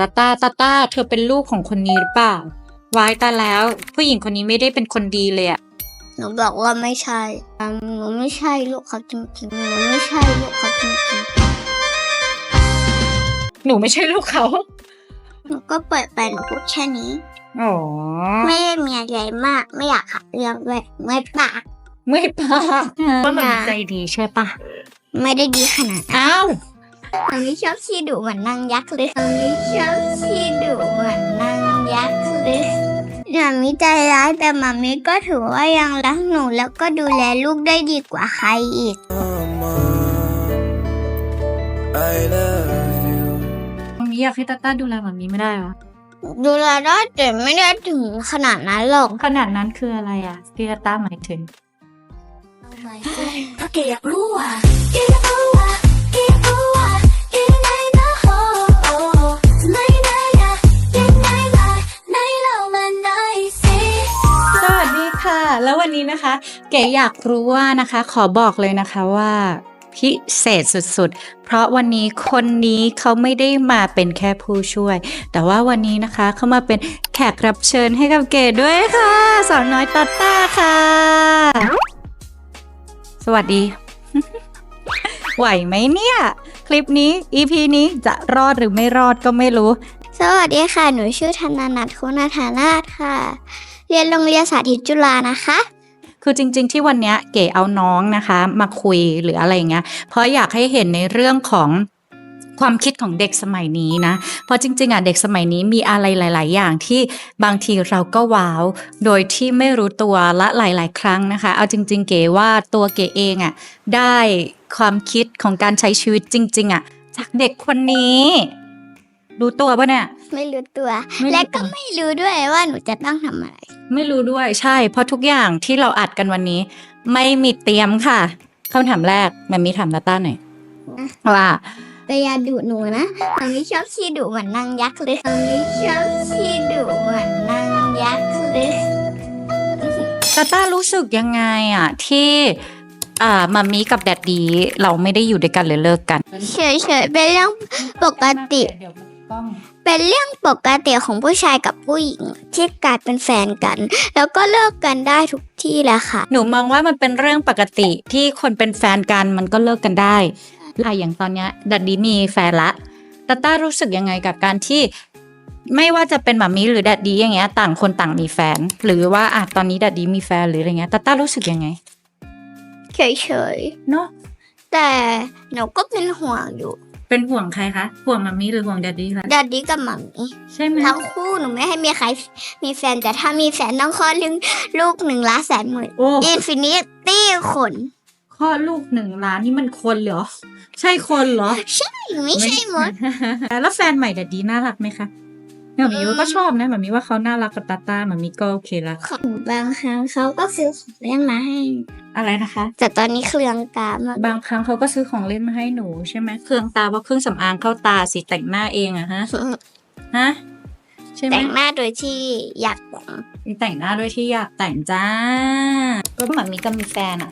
ตาตาตาตาเธอเป็นลูกของคนนี้หรือเปล่าวายตาแล้ว ผู้หญิงคนนี้ไม่ได้เป็นคนดีเลยอะหนูบอกว่าไม่ใช่อืมหนูไม่ใช่ลูกเขาจริงๆหนูไม่ใช่ลูกเขาจริงหนูไม่ใช่ลูกเขาๆหนูก็เปิดไปหนูพูดแค่นี้อ๋อไม่ได้มีอะไรมาก ไม่อยากหาเรื่องด้วยไม่ปากไม่ปะว่ามันใจดีใช่ปะไม่ได้ดีขนาดนั้นอ้าว มันไม่ชอบขี้ดุเหมือนนางยักษ์เลยมันไม่ชอบขี้ดุเหมือนนางยักษ์เลยมันมีใจร้ายแต่มันมีก็ถือว่ายังรักหนูแล้วก็ดูแลลูกได้ดีกว่าใครอีก I love you. มัมมี่อยากให้ตาตาดูแลมัมมี่ไม่ได้เหรอ ดูแลได้แต่ไม่ได้ถึงขนาดนั้นหรอกขนาดนั้นคืออะไรอะที่ตาตาหมายถึงถ้าแกอยากรู้ว่าแกอย นะคะ เก๋อยากรู้ว่านะคะ ขอบอกเลยนะคะว่าพิเศษสุดๆ เพราะวันนี้คนนี้เขาไม่ได้มาเป็นแค่ผู้ช่วย แต่ว่าวันนี้นะคะเขามาเป็นแขกรับเชิญให้กับเก๋ด้วยค่ะ สาวน้อยตัตต้าค่ะ สวัสดี ไหวไหมเนี่ย คลิปนี้ EP นี้จะรอดหรือไม่รอดก็ไม่รู้ สวัสดีค่ะ หนูชื่อธนานัทคุณาธานาถค่ะ เรียนโรงเรียนสาธิตจุฬานะคะ คือจริง ๆ ที่วันนี้เก๋เอาน้องนะคะ มาคุยหรืออะไรอย่างเงี้ย เพราะอยากให้เห็นในเรื่องของความคิดของเด็กสมัยนี้นะ เพราะจริง ๆอะเด็กสมัยนี้มีอะไรหลาย ๆ อย่างที่บางทีเราก็ว้าว โดยที่ไม่รู้ตัวและหลาย ๆ ครั้งนะคะ เอาจริง ๆ เก๋ว่าตัวเก๋เองอะได้ความคิดของการใช้ชีวิตจริง ๆ อะ จากเด็กคนนี้ รู้ตัวปะเนี่ย ไม่รู้ตัว ไม่รู้และก็ตัวไม่รู้ด้วยว่าหนูจะต้องทำอะไร ไม่รู้ด้วยใช่ เพราะทุกอย่างที่เราอัดกันวันนี้ ไม่มีเตรียมค่ะคำถามแรกแมมมี่ถามตาต้าหน่อยว่าแต่อย่าดุหนูนะมันไม่ชอบขี้ดุเหมือนนางยักษ์เลยมันไม่ชอบขี้ดุเหมือนนางยักษ์เลยตาต้ารู้สึกยังไงอะที่อ่ามัมมี่กับแดดดีเราไม่ได้อยู่ด้วยกันหรือเลิกกันเฉยๆเป็นเรื่องปกติ เดี๋ยวมันต้อง เป็นเรื่องปกติของผู้ชายกับผู้หญิง ที่กลายเป็นแฟนกัน แล้วก็เลิกกันได้ทุกที่แหละค่ะ หนูมองว่ามันเป็นเรื่องปกติที่คนเป็นแฟนกันมันก็เลิกกันได้อะอย่างตอนเนี้ยแดดดีมีแฟนละตาต้ารู้สึกยังไงกับการที่ ไม่ว่าจะเป็นหมามีหรือแดดดีอย่างเงี้ยต่างคนต่างมีแฟน หรือว่าอะตอนนี้แดดดีมีแฟนหรืออะไรเงี้ยตาต้ารู้สึกยังไง เฉยเนาะๆแต่หนูก็เป็นห่วงอยู่ เป็นห่วงใครคะ ห่วงหมามีหรือห่วงแดดดี้คะดัดดี้กับหมัมมี่ใช่ไหมทั้งคู่หนูไม่ให้มีใครมีแฟนแต่ถ้ามีแฟนต้องคลอดลึงลูกหนึ่งล้านแสนหมื่นโอ้อินฟินิตี้ขนข้อลูกหนึ่งล้านนี่มันคนเหรอ ใช่คนเหรอไม่ใช่มด แล้วแฟนใหม่แดดดีน่ารักไหมคะ หมามีก็ชอบนะหมามีว่าเขาน่ารักกับตาต้าหมามีก็โอเคละของบางครั้งเขาก็ซื้อของเล่นมาให้ อะไรนะคะ แต่ตอนนี้เครื่องตามากบางครั้งเขาก็ซื้อของเล่นมาให้หนูใช่ไหมเครื่องตาว่าเครื่องสำอางเข้าตาสิแต่งหน้าเองอะฮะฮะใช่ไหมแต่งหน้าโดยที่อยากแต่งมีแต่งหน้าด้วยที่อยากแต่งจ้าก็เหมือนมีก็มีแฟนอะ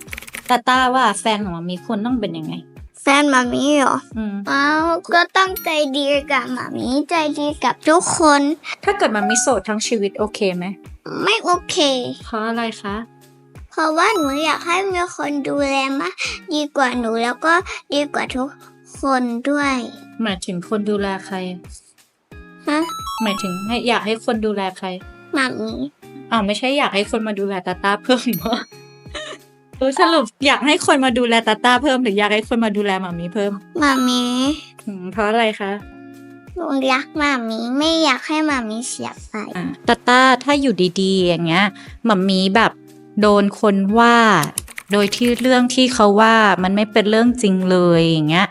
ตาต้าว่าแฟนของหมามีคนต้องเป็นยังไง แฟนมามีเหรออืมอ้าวก็ต้องใจดีกับหมามีใจดีกับทุกคน ถ้าเกิดหมามีโสดทั้งชีวิตโอเคไหมไม่โอเค เพราะอะไรคะ เพราะว่าหนูอยากให้มีคนดูแลมากดีกว่าหนูแล้วก็ดีกว่าทุกคนด้วยหมายถึงคนดูแลใคร ฮะหมายถึงให้อยากให้คนดูแลใครหมามีอ้าวไม่ใช่อยากให้คนมาดูแลตาต้าเพิ่มเหรอเออ สรุปอยากให้คนมาดูแลตาต้าเพิ่มหรืออยากให้คนมาดูแลหมามีเพิ่มหมามีอืมเพราะอะไรคะหนูรักหมามีไม่อยากให้หมามีเสียไปอะตาต้าถ้าอยู่ดีๆ อย่างเงี้ยหมามีแบบโดนคนว่า โดยที่เรื่องที่เขาว่ามันไม่เป็นเรื่องจริงเลยอย่างเงี้ย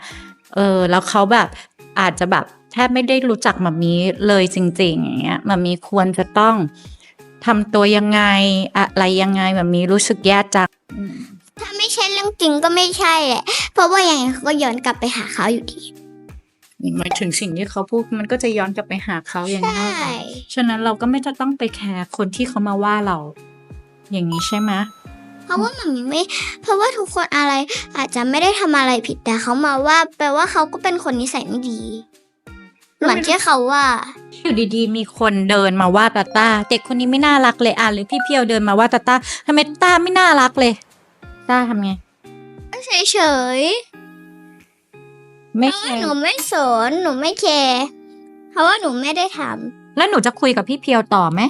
เออแล้วเขาแบบอาจจะแบบแทบไม่ได้รู้จักหมามีเลยจริง ๆ อย่างเงี้ยหมามีควรจะต้องทำตัวยังไงอะไรยังไงหมามีรู้สึกแย่จัง ถ้าไม่ใช่เรื่องจริงก็ไม่ใช่แหละ เพราะว่าอย่างไงเขาก็ย้อนกลับไปหาเขาอยู่ดี หมายถึงสิ่งที่เขาพูดมันก็จะย้อนกลับไปหาเขาอย่างนี้นเหรอใช่ ฉะนั้นเราก็ไม่จะต้องไปแคร์คนที่เขามาว่าเรา อย่างนี้ใช่ไหมเพราะว่าหมามีไม่ เพราะว่าทุกคนอะไรอาจจะไม่ได้ทำอะไรผิดแต่เขามาว่า แปลว่าเขาก็เป็นคนนิสัยไม่ดี เหมือนที่เขาว่า อยู่ดีๆ มีคนเดินมาว่าตาต้าเด็กคนนี้ไม่น่ารักเลยอะหรือพี่เพียวเดินมาว่าตาต้าทำไมต้าไม่น่ารักเลย ต้าทำไง เฉยไม่ๆเพแคราะว่าร์หนูไม่สนหนูไม่แคร์เพราะว่าหนูไม่ได้ทแล้วหนูจะคุยกับพี่เพียวต่อไหม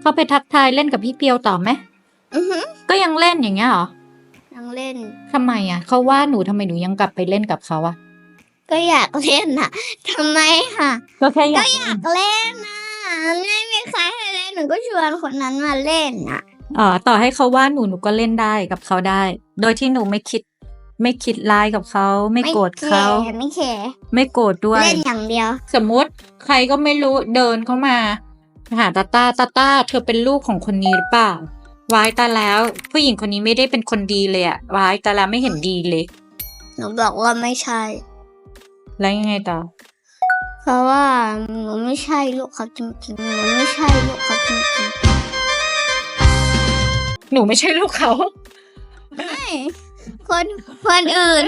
เขาไปทักทายเล่นกับพี่เพียวต่อไหมำอือหือก็ยังเล่นอย่างเงี้ยเหรอยังเล่น ทำไมอะเขาว่าหนูทำไมหนูยังกลับไปเล่นกับเขาอะก็อยากเล่นน่ะทำไมค่ะ ก็แค่อยากอยากเล่นน่ะไม่มีใครให้เล่นหนูก็ชวนคนนั้นมาเล่นน่ะ อ๋อต่อให้เขาว่าหนูหนูก็เล่นได้กับเขาได้ โดยที่หนูไม่คิด ไม่คิดร้ายกับเขา ไม่โกรธเขาแคร์ไม่แคร์ไม่โกรธด้วย เล่นอย่างเดียว สมมุติใครก็ไม่รู้เดินเข้ามาหาตาตาตาตาเธอเป็นลูกของคนนี้หรือเปล่าวายตาแล้ว ผู้หญิงคนนี้ไม่ได้เป็นคนดีเลยอะวายตาแล้วไม่เห็นดีเลย หนูบอกว่าไม่ใช่ แล้วยังไงต่อ เพราะว่าหนูไม่ใช่ลูกเขาจริงๆหนูไม่ใช่ลูกเขาจริง หนูไม่ใช่ลูกเขาๆไม่คนคนอื่น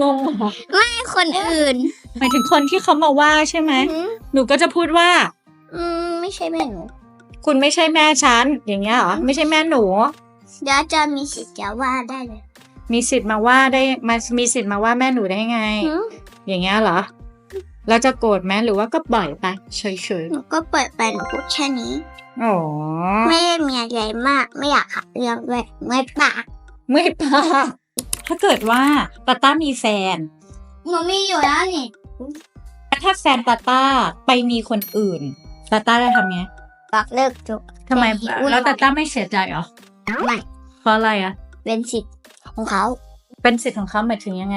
งงเหรอไม่คนอื่นหมายถึงคนที่เขามาว่าใช่ไหม อืมหนูก็จะพูดว่า อืมไม่ใช่แม่หนูคุณไม่ใช่แม่ฉัน อย่างเงี้ยเหรอ ไม่ใช่แม่หนู เดี๋ยวจะมีสิทธิ์จะว่าได้เลยมีสิทธิ์มาว่าได้มามีสิทธิ์มาว่าแม่หนูได้ไง หืมอย่างเงี้ยเหรอ เราจะโกรธไหมหรือว่าก็ปล่อยไปเฉยหนูก็เปิดไปหนูพูดแค่นี้ ๆอ๋อไม่ได้มีอะไรมาก ไม่อยากหาเรื่องด้วยไม่ปากไม่ปาถ้าเกิดว่าตาต้ามีแฟนหนูมีอยู่แล้วนี่ถ้าแฟนตาต้าไปมีคนอื่นตาต้าจะทำไงบอกเลิกจบทำไมแต่ที่แล้วตาต้าไม่เสียใจเหรอไม่เพราะอะไรอะ เป็นสิทธิ์ของเขา เป็นสิทธิ์ของเขาหมายถึงยังไง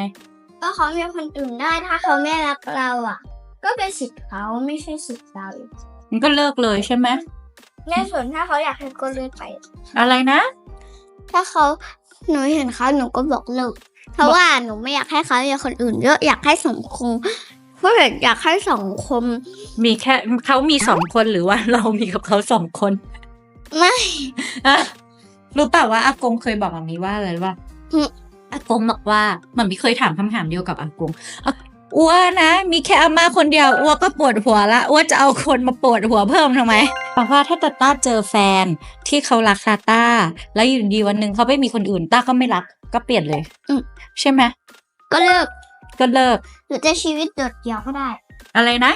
ก็เขามีคนอื่นได้ถ้าเขาไม่รักเราอะ ก็เป็นสิทธิ์เขาไม่ใช่สิทธิ์เรามันก็เลิกเลยใช่ไหม แม่ส่วนถ้าเขาอยากให้ก็เลิกไป อะไรนะ ถ้าเขาหนูเห็นเขาหนูก็บอกเลิกเพราะว่าหนูไม่อยากให้เขาอยากคนอื่นเยอะอยากให้สังคมเพื่ออยากให้สังคม มีแค่เขามีสองคนหรือว่าเรามีกับเขาสองคนไม่อะรู้เปล่าว่าอากงเคยบอกแบบนี้ว่าอะไรรู้ป่ะอืมอากงบอกว่ามันไม่เคยถามคำถามเดียวกับอากง อะอ้วนะมีแค่อาม่าคนเดียวอ้วก็ปวดหัวละอ้วจะเอาคนมาปวดหัวเพิ่มทำไมบอกว่าถ้าตาต้าเจอแฟนที่เขารักตาต้า แล้วอยู่ดีวันหนึ่งเขาไม่มีคนอื่นต้าก็ไม่รักก็เปลี่ยนเลยอืม ใช่ไหมก็เลิกก็เลิกหรือจะชีวิตโดดเดี่ยวก็ได้ อะไรนะ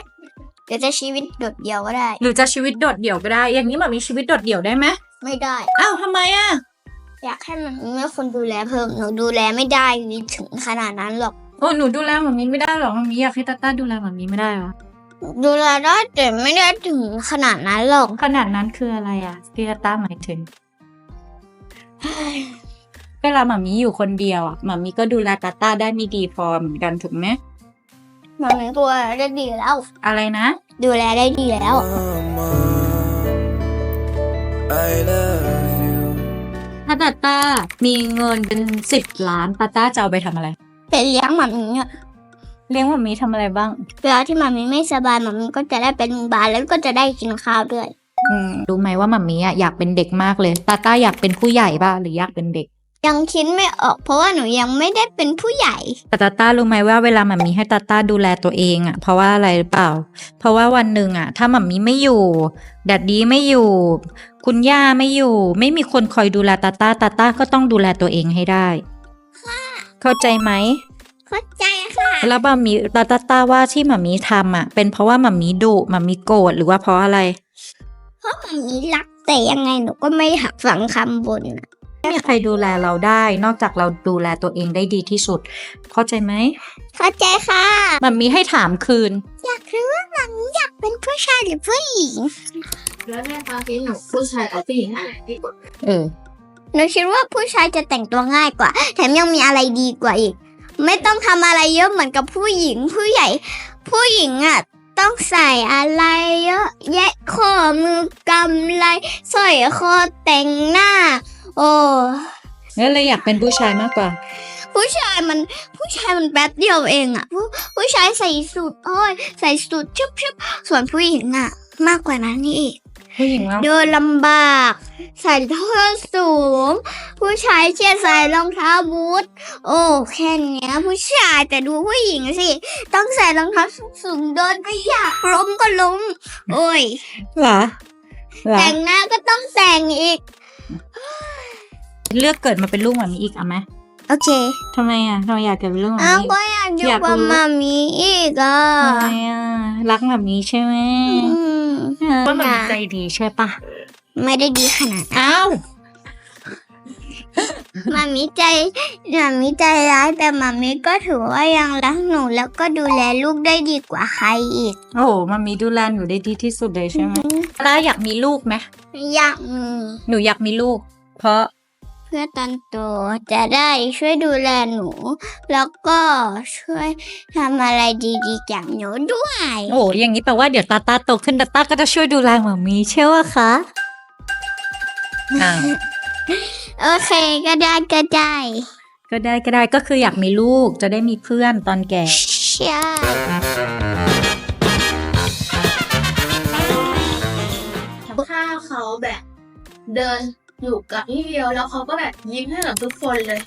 หรือจะชีวิตโดดเดี่ยวก็ได้ หรือจะชีวิตโดดเดี่ยวก็ได้ อย่างนี้แบบมีชีวิตโดดเดี่ยวได้ไหมไม่ได้ อ้าวทำไมอะอยากให้มันมีคนดูแลเพิ่มหนูดูแลไม่ได้ถึงขนาดนั้นหรอก โอ้หนูดูแลแบบนี้ไม่ได้หรอกมันมีอยากให้ตาต้าดูแลแบบนี้ไม่ได้หรอดูแลได้แต่ไม่ได้ถึงขนาดนั้นหรอกขนาดนั้นคืออะไรอะที่ตาต้าหมายถึงเวลาหมามีอยู่คนเดียวอะหมามีก็ดูแลตาต้าได้ไม่ดีพอเหมือนกันถูกไหมมันเป็นตัวได้ดีแล้ว อะไรนะ ดูแลได้ดีแล้ว Mama, I love you. ถ้าตาต้ามีเงินเป็นสิบล้านตาต้าจะเอาไปทำอะไร เป็นเลี้ยงหมามีอะเลี้ยงหมามีทำอะไรบ้าง เวลาที่หมามีไม่สบายหมามีก็จะได้เป็นโรงพยาบาลแล้วก็จะได้กินข้าวด้วย อืมรู้ไหมว่าหมามีอะอยากเป็นเด็กมากเลย ตาต้าอยากเป็นผู้ใหญ่ป่ะหรืออยากเป็นเด็ก ยังคิดไม่ออกเพราะว่าหนูยังไม่ได้เป็นผู้ใหญ่ แต่ตาต้ารู้ไหมว่าเวลาหมามีให้ตาต้าดูแลตัวเองอะเพราะว่าอะไรหรือเปล่า เพราะว่าวันหนึ่งอะถ้าหมามีไม่อยู่แดดดีไม่อยู่ คุณย่าไม่อยู่ ไม่มีคนคอยดูแลตาต้าตาต้าก็ต้องดูแลตัวเองให้ได้ เข้าใจไหม เข้าใจค่ะ แล้วหมามีตาตาต้าว่าที่หมามีทำอะ เป็นเพราะว่าหมามีดุหมามีโกรธหรือว่าเพราะอะไร เพราะหมามีรักแต่ยังไงหนูก็ไม่หักฝังคำบนน่ะไม่มีใครดูแลเราได้ นอกจากเราดูแลตัวเองได้ดีที่สุด เข้าใจไหมเข้าใจค่ะหมามีให้ถามคืน อยากรู้ว่าหมามีอยากเป็นผู้ชายหรือผู้หญิง แล้วในความคิดหนูผู้ชายกับผู้หญิงอันไหนดีกว่าเออหนูคิดว่าผู้ชายจะแต่งตัวง่ายกว่า แถมยังมีอะไรดีกว่าอีก ไม่ต้องทำอะไรเยอะเหมือนกับผู้หญิงผู้ใหญ่ ผู้หญิงอะต้องใส่อะไรเยอะแยะข้อมือกำไรสร้อยคอแต่งหน้า โอ้แล้วเลยอยากเป็นผู้ชายมากกว่า ผู้ชายมันผู้ชายมันแป๊บเดียวเองอะผู้ผู้ชายใส่สูทโอ้ยใส่สูทชุบชุบส่วนผู้หญิงอะมากกว่านั้นนี่อีก ผู้หญิงเราเดินลำบาก ใส่ท่อสูง ผู้ชายเชียใส่รองเท้าบูทโอ้แค่เนี้ย ผู้ชายแต่ดูผู้หญิงสิ ต้องใส่รองเท้าสูงๆเดินก็อยากล้มก็ล้ม โอ้ยเหรอเหรอแต่งหน้าก็ต้องแต่งอีก เลือกเกิดมาเป็นลูกหมามีอีกอะไหมโอเคทำไมอะทำไมอยากเกิดเป็นลูกหมาอ้าวมีก็อยากอยู่อยากกับรู้มามีอีกอะทำไมอะรักแบบนี้ใช่ไหม อืม ว่ามันใจดีใช่ปะไม่ได้ดีขนาดนั้นอ้าวมามีใจมามีใจร้ายแต่มามีก็ถือว่ายังรักหนูแล้วก็ดูแลลูกได้ดีกว่าใครอีก โอ้โหมันมีดูแลหนูได้ดีที่สุดเลยใช่ไหมแล้วอยากมีลูกไหมอยากมีหนูอยากมีลูก เพราะเพื่อตอนโตจะได้ช่วยดูแลหนู แล้วก็ช่วยทำอะไรดีๆจากหนูด้วย โอ้อย่างนี้แปลว่าเดี๋ยวตาตาโตขึ้นตาตาก็จะช่วยดูแลหมามีเชื่อว่าคะอ้าวโอเคก็ได้ก็ได้ก็ได้ก็ได้ก็คืออยากมีลูกจะได้มีเพื่อนตอนแก่ใช่ถ้าเขาแบบ เดิน อยู่กับพี่เบียวแล้วเขาก็แบบยิ้มให้กับทุกคนเลย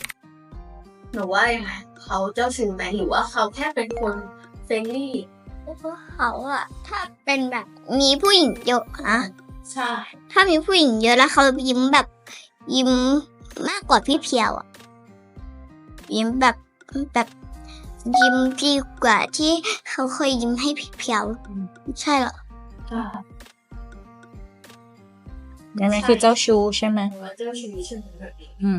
หนูว่ายังไงเขาเจ้าชู้ไหมหรือว่าเขาแค่เป็นคนเฟรนลี่เขาอะถ้าเป็นแบบมีผู้หญิงเยอะนะใช่ ถ้ามีผู้หญิงเยอะแล้วเขายิ้มแบบยิ้มมากกว่าพี่เพียวอะยิ้มแบบแบบยิ้มดีกว่าที่เขาเคยยิ้มให้พี่เพียว ใช่เหรอใช่ นั่นคือเจ้าชู้ใช่ไหมหนูว่าเจ้าชู้ใช่ไหมอื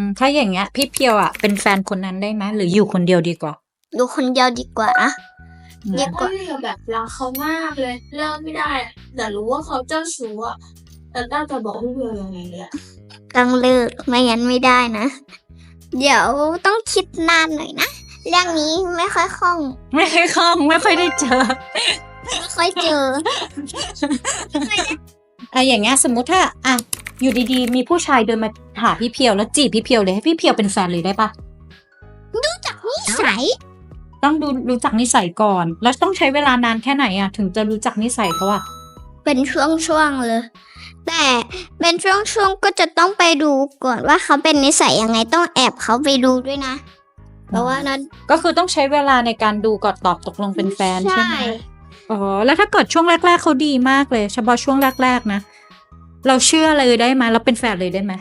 มถ้าอย่างเงี้ย พี่เพียวอะเป็นแฟนคนนั้นได้ไหมหรืออยู่คนเดียวดีกว่าดูคนเดียวดีกว่าอะอืมเรียกก็เรียกแบบรักเขามากเลยเลิกไม่ได้อะแต่รู้ว่าเขาเจ้าชู้อะแต่น่าจะบอกพี่เบียวยังไงเนี่ยต้องเลิกไม่งั้นไม่ได้นะ เดี๋ยวต้องคิดนานหน่อยนะเรื่องนี้ไม่ค่อยคล่อง ไม่ค่อยคล่องไม่ค่อยได้เจอ ไม่ค่อยเจอ อะอย่างเงี้ยสมมุติถ้าอะอยู่ดีๆ มีผู้ชายเดินมาหาพี่เพียวแล้วจีบพี่เพียวเลยให้พี่เพียวเป็นแฟนเลยได้ปะจากนิสัย ต้องดูรู้จักนิสัยก่อน แล้วต้องใช้เวลานานแค่ไหนอะถึงจะรู้จักนิสัยเขาอะเป็นช่วงๆเลย แต่เป็นช่วงๆก็จะต้องไปดูก่อนว่าเขาเป็นนิสัยยังไงต้องแอบเขาไปดูด้วยนะ เพราะว่านั้นก็คือต้องใช้เวลาในการดูก่อนตอบตกลงเป็นแฟนใช่ไหมใช่ อ๋อ แล้วถ้าเกิดช่วงแรก ๆเขาดีมากเลย เฉพาะช่วงแรก ๆ นะ เราเชื่อเลยได้ไหมเราเป็นแฟนเลยได้ไหม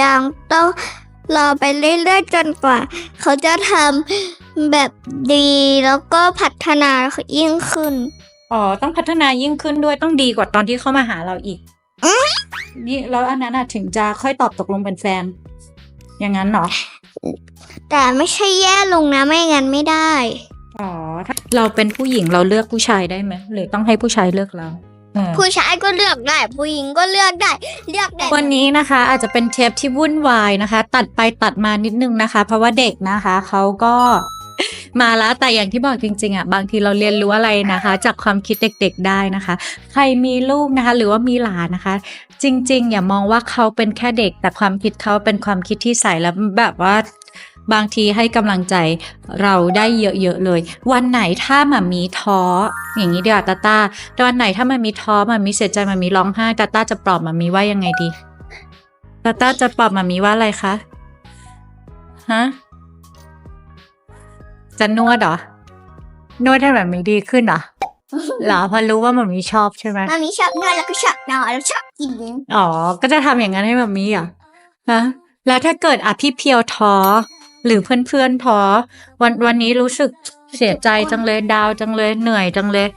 ยังต้องรอไปเรื่อยๆจนกว่า เขาจะทำแบบดีแล้วก็พัฒนายิ่งขึ้น อ๋อ ต้องพัฒนายิ่งขึ้นด้วยต้องดีกว่าตอนที่เขามาหาเราอีกนี่แล้วอันนั้นอะถึงจะค่อยตอบตกลงเป็นแฟน อย่างนั้นเหรอ แต่ไม่ใช่แย่ลงนะไม่งั้นไม่ได้ อ๋อ ถ้าเราเป็นผู้หญิงเราเลือกผู้ชายได้ไหมหรือต้องให้ผู้ชายเลือกเราเออผู้ชายก็เลือกได้ ผู้หญิงก็เลือกได้ เลือกได้ วันนี้นะคะอาจจะเป็นเทปที่วุ่นวายนะคะ ตัดไปตัดมานิดนึงนะคะ เพราะว่าเด็กนะคะเขาก็ มาแล้วแต่อย่างที่บอกจริงๆอะบางทีเราเรียนรู้อะไรนะคะ จากความคิดเด็กๆได้นะคะ ใครมีลูกนะคะ หรือว่ามีหลานนะคะ จริง ๆ อย่ามองว่าเขาเป็นแค่เด็ก แต่ความคิดเขาเป็นความคิดที่ใส่แล้วแบบว่า บางทีให้กำลังใจเราได้เยอะๆเลย วันไหนถ้ามามีท้อ อย่างนี้เดียวาตาตาแต่วันไหนถ้ามันมีท้อมันมีเสียใจมันมีร้องไห้ตาตาจะปลอบมันมีว่ายังไงดีตาตาจะปลอบมันมีว่าอะไรคะฮะจะนวดเหรอนวดให้แบบมีดีขึ้นเหรอเหรอเพราะรู้ว่ามันมีชอบใช่ไหมมามีชอบนวดแล้วก็ชอบนอนแล้วชอบกินอ๋อก็จะทำอย่างนั้นให้แบบนี้เหรอะฮะแล้วถ้าเกิดอะพี่เพียวท้อ หรือเพื่อนๆท้อวันวันนี้รู้สึกเสียใจจังเลยดาวจังเลยเหนื่อยจังเลย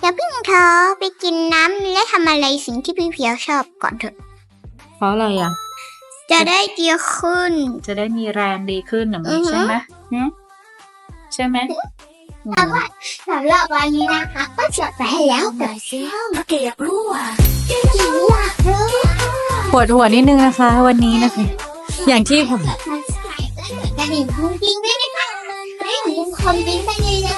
อย่าเพิ่งท้อไปกินน้ำและทำอะไรสิ่งที่พี่เพียวชอบก่อนเถอะ เพราะอะไรอะ จะได้ดีขึ้น จะได้มีแรงดีขึ้นหรืออือฮึใช่ไหมหึใช่ไหมอืมสำหรับวันนี้นะคะก็จบไปแล้วแต่เชื่อมเกลียดรู้อะกินอยากรู้ปวดหัวนิดนึงนะคะ วันนี้นะคะ อย่างที่ผม มันใส่และกดก